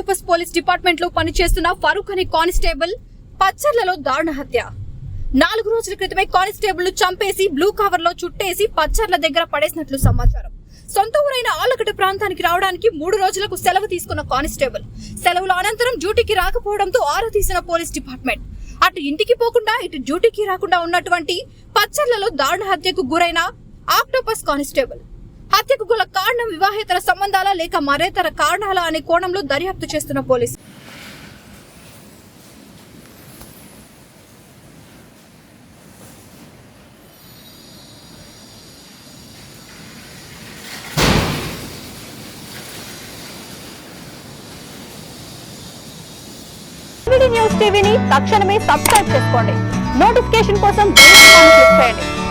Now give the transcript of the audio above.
Octopus police డిపార్ట్మెంట్లో పనిచేస్తున్న ఫరూక్ అనే కానిస్టేబుల్ పచ్చర్లలో దారుణ హత్య. నాలుగు రోజుల క్రితమే కానిస్టేబుల్ను చంపేసి బ్లూ కవర్లో చుట్టేసి పచ్చర్ల దగ్గర పడేసినట్లు సమాచారం. సొంత ఊరైన ఆలగడ్డ ప్రాంతానికి రావడానికి మూడు రోజులకు సెలవు తీసుకున్న కానిస్టేబుల్ సెలవుల అనంతరం డ్యూటీకి రాకపోవడంతో ఆరా తీసిన పోలీస్ డిపార్ట్మెంట్. అటు ఇంటికి పోకుండా ఇటు డ్యూటీకి రాకుండా ఉన్నటువంటి పచ్చర్లలో దారుణ హత్యకు గురైన ఆక్టోపస్ కానిస్టేబుల్. హత్యకు గల కారణం వివాహేతర సంబంధాల లేక మరేతర కారణాల అనే కోణంలో దర్యాప్తు చేస్తున్న పోలీసు. టీవీ న్యూస్ టీవీని తక్షణమే సబ్స్క్రైబ్ చేసుకోండి. నోటిఫికేషన్ కోసం క్లిక్ చేయండి.